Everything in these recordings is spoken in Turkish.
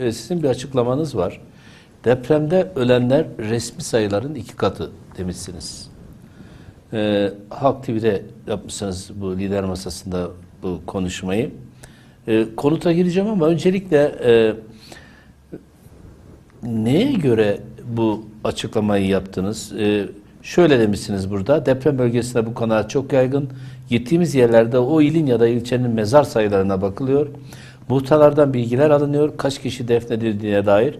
e, sizin bir açıklamanız var. Depremde ölenler resmi sayıların iki katı demişsiniz. E, Halk TV'de yapmışsınız bu lider masasında bu konuşmayı. E, konuta gireceğim ama öncelikle e, neye göre bu açıklamayı yaptınız? E, şöyle demişsiniz burada, deprem bölgesinde bu kanaat çok yaygın. Gittiğimiz yerlerde o ilin ya da ilçenin mezar sayılarına bakılıyor. Muhtarlardan bilgiler alınıyor, kaç kişi defnedildiğine dair.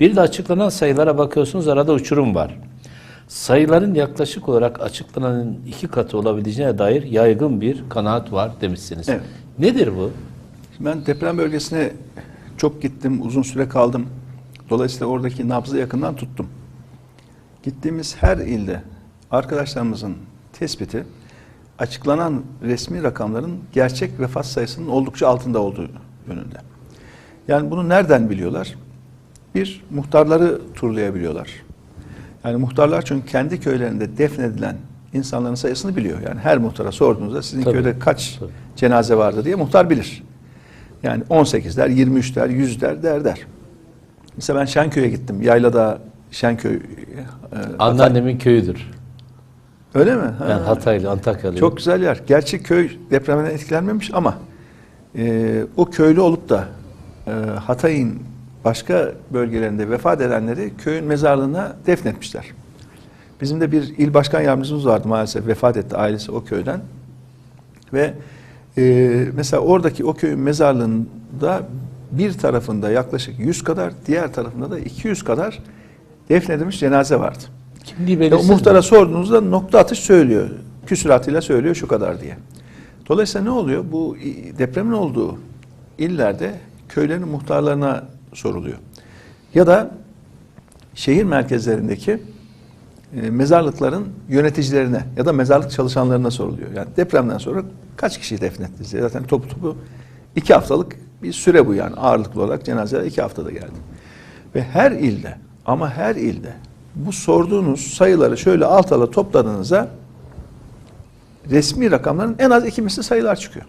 Bir de açıklanan sayılara bakıyorsunuz, arada uçurum var. Sayıların yaklaşık olarak açıklananın iki katı olabileceğine dair yaygın bir kanaat var demişsiniz. Evet. Nedir bu? Ben deprem bölgesine çok gittim, uzun süre kaldım. Dolayısıyla oradaki nabzı yakından tuttum. Gittiğimiz her ilde arkadaşlarımızın tespiti açıklanan resmi rakamların gerçek vefat sayısının oldukça altında olduğu yönünde. Yani bunu nereden biliyorlar? Bir, muhtarları turlayabiliyorlar. Yani muhtarlar çünkü kendi köylerinde defnedilen insanların sayısını biliyor. Yani her muhtara sorduğunuzda sizin Tabii. köyde kaç Tabii. cenaze vardı diye muhtar bilir. Yani 18 der, 23 der, 100 der, der der. Mesela ben Şenköy'e gittim. Yaylada Şenköy. e. Anneannemin köyüdür. Öyle mi? Ha. Ben Hataylı, Antakyalıyım. Çok güzel yer. Gerçi köy depremden etkilenmemiş ama e, o köylü olup da e, Hatay'ın başka bölgelerinde vefat edenleri köyün mezarlığına defnetmişler. Bizim de bir il başkan yardımcımız vardı maalesef vefat etti ailesi o köyden. Ve e, mesela oradaki o köyün mezarlığında bir tarafında yaklaşık 100 kadar, diğer tarafında da 200 kadar defnedilmiş cenaze vardı. Kimliği E, o belirsiz muhtara mi? sorduğunuzda nokta atış söylüyor. Küsuratıyla söylüyor şu kadar diye. Dolayısıyla ne oluyor? Bu i- depremin olduğu illerde köylerin muhtarlarına soruluyor. Ya da şehir merkezlerindeki e, mezarlıkların yöneticilerine ya da mezarlık çalışanlarına soruluyor. Yani depremden sonra kaç kişi defnettiniz? Zaten topu topu iki haftalık bir süre bu yani ağırlıklı olarak cenazeler iki haftada geldi. Ve her ilde ama her ilde bu sorduğunuz sayıları şöyle alt ala topladığınızda resmi rakamların en az iki misli sayılar çıkıyor.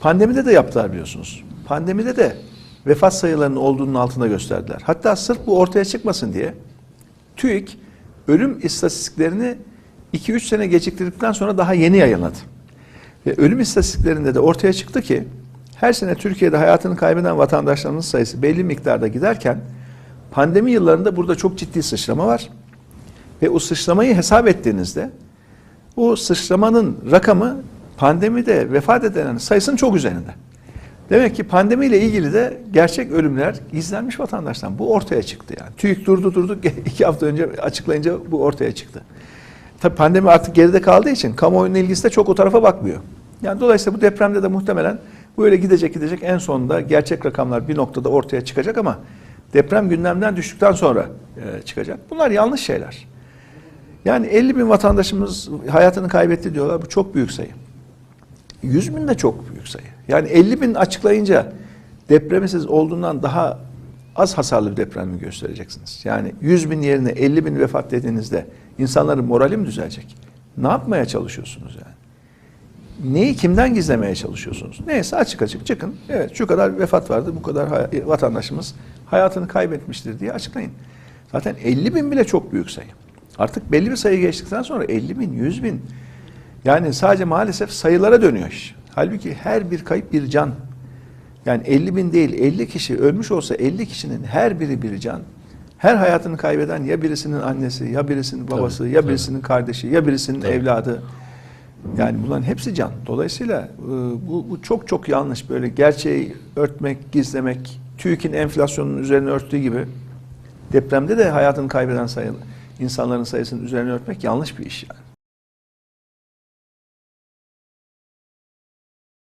Pandemide de yaptılar biliyorsunuz. Pandemide de vefat sayılarının olduğunun altında gösterdiler. Hatta sırf bu ortaya çıkmasın diye TÜİK ölüm istatistiklerini 2-3 sene geciktirdikten sonra daha yeni yayınladı. Ve ölüm istatistiklerinde de ortaya çıktı ki her sene Türkiye'de hayatını kaybeden vatandaşlarımız sayısı belli miktarda giderken pandemi yıllarında burada çok ciddi sıçrama var. Ve o sıçramayı hesap ettiğinizde o sıçramanın rakamı pandemide vefat edenlerin sayısının çok üzerinde. Demek ki pandemiyle ilgili de gerçek ölümler gizlenmiş vatandaştan. Bu ortaya çıktı yani. TÜİK durdu durdu iki hafta önce açıklayınca bu ortaya çıktı. Tabii pandemi artık geride kaldığı için kamuoyunun ilgisi de çok o tarafa bakmıyor. Yani dolayısıyla bu depremde de muhtemelen böyle gidecek gidecek en sonunda gerçek rakamlar bir noktada ortaya çıkacak ama deprem gündemden düştükten sonra e, çıkacak. Bunlar yanlış şeyler. Yani 50 bin vatandaşımız hayatını kaybetti diyorlar. Bu çok büyük sayı. 100 bin de çok büyük sayı. Yani 50 bin açıklayınca depremi siz olduğundan daha az hasarlı bir deprem mi göstereceksiniz? Yani 100 bin yerine 50 bin vefat dediğinizde insanların morali mi düzelecek? Ne yapmaya çalışıyorsunuz yani? Neyi kimden gizlemeye çalışıyorsunuz? Neyse açık açık çıkın. Evet şu kadar vefat vardı, bu kadar hay- vatandaşımız hayatını kaybetmiştir diye açıklayın. Zaten 50 bin bile çok büyük sayı. Artık belli bir sayı geçtikten sonra 50 bin, 100 bin yani sadece maalesef sayılara dönüyor iş. Halbuki her bir kayıp bir can. Yani 50 bin değil 50 kişi ölmüş olsa 50 kişinin her biri bir can. Her hayatını kaybeden ya birisinin annesi, ya birisinin babası, Tabii, ya tabii. birisinin kardeşi, ya birisinin Tabii. evladı. Yani bunların hepsi can. Dolayısıyla e, bu, bu çok çok yanlış. Böyle gerçeği örtmek, gizlemek, TÜİK'in enflasyonun üzerine örttüğü gibi depremde de hayatını kaybeden sayı, insanların sayısının üzerine örtmek yanlış bir iş yani.